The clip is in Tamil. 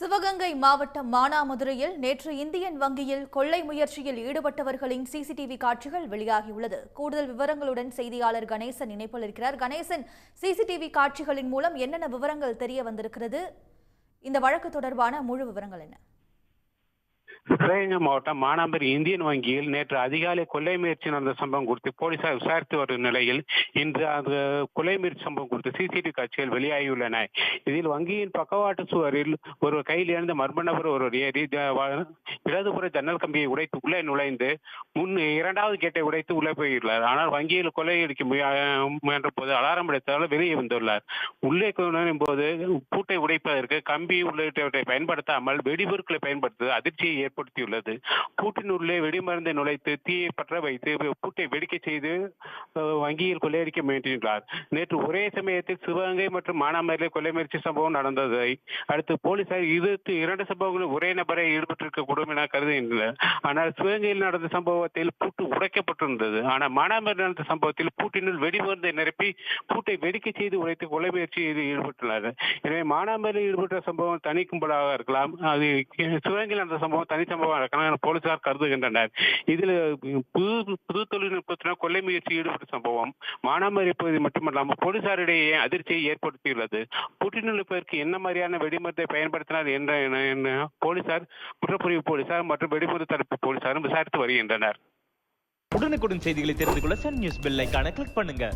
சிவகங்கை மாவட்டம் மானாமதுரையில் நேற்று இந்தியன் வங்கியில் கொள்ளை முயற்சியில் ஈடுபட்டவர்களின் சிசிடிவி காட்சிகள் வெளியாகியுள்ளது. கூடுதல் விவரங்களுடன் செய்தியாளர் கணேசன் இணைப்பில் இருக்கிறார். கணேசன் சிசிடிவி காட்சிகளின் மூலம் என்னென்ன விவரங்கள் தெரிய வந்திருக்கிறது? இந்த வழக்கு தொடர்பான முழு விவரங்கள் என்ன? சிவகங்கை மாவட்டம் மானாம்பரி இந்தியன் வங்கியில் நேற்று அதிகாலை கொள்ளை முயற்சி நடந்த சம்பவம் குறித்து போலீசார் விசாரித்து வரும் நிலையில் இன்று அந்த கொள்ளை முயற்சி சம்பவம் குறித்து சிசிடிவி காட்சிகள் வெளியாகியுள்ளன. இதில் வங்கியின் பக்கவாட்டு சுவரில் ஒரு கையில் இருந்த மர்ம நபர் ஒருவர் ஏறி இடதுபுற ஜன்னல் கம்பியை உடைத்து உள்ளே நுழைந்து முன் இரண்டாவது கேட்டை உடைத்து உள்ளே போயுள்ளார். ஆனால் வங்கியில் கொள்ளையடிக்க முய- முயன்ற போது அலாரம் அடித்ததால் வெளியே வந்துள்ளார். உள்ளே நுழையும் போது பூட்டை உடைப்பதற்கு கம்பி உள்ளிட்டவற்றை பயன்படுத்தாமல் வெடிபொருட்களை பயன்படுத்துவது அதிர்ச்சியை ஏற்படுத்தியுள்ளது. கூட்டினுள்ளே உள்ளே வெடிமருந்தை நுழைத்து தீயை பற்ற வைத்து பூட்டை வெடிக்க செய்து வங்கியில் கொள்ளையடிக்க முயன்றார் நேற்று ஒரே சமயத்தில் சிவகங்கை மற்றும் மானாமதுரை கொள்ளை முயற்சி சம்பவம் நடந்ததை அடுத்து போலீசார் இருபத்தி இரண்டு சம்பவங்களும் ஒரே நபரை ஈடுபட்டிருக்கக்கூடும் என கருதுகின்றனர். ஆனால் சிவகங்கையில் நடந்த சம்பவத்தில் பூட்டு உடைக்கப்பட்டிருந்தது. ஆனால் மானாமரி நடந்த சம்பவத்தில் பூட்டினுள் வெடிமருந்தை நிரப்பி பூட்டை வெடிக்க செய்து உடைத்து கொலை முயற்சியில் ஈடுபட்டுள்ளனர். எனவே மானாமரியில் ஈடுபட்ட சம்பவம் தனி கும்பலாக இருக்கலாம். அது சிவகங்கையில் நடந்த சம்பவம் தனி சம்பவம் இருக்கலாம் என போலீசார் கருதுகின்றனர். இதில் புது புது தொழில்நுட்பத்தினர் கொள்ளை முயற்சி ஈடுபட்டு சம்பவம். மானாமதுரை பகுதி மட்டுமல்லாமல் போலீசாரிடையே அதிர்ச்சியை ஏற்படுத்தியுள்ளது. புற்றுநோய்ப்பதற்கு என்ன மாதிரியான வெடிமருந்தை பயன்படுத்தினார் என்ற போலீசார் குற்றப்பிரிவு போலீசார் மற்றும் வெடிமருந்து தடுப்பு போலீசாரும் விசாரித்து வருகின்றனர். உடனுக்குடன் செய்திகளை தெரிந்து கொள்ள சன் நியூஸ் பெல் ஐக்கான கிளிக் பண்ணுங்க.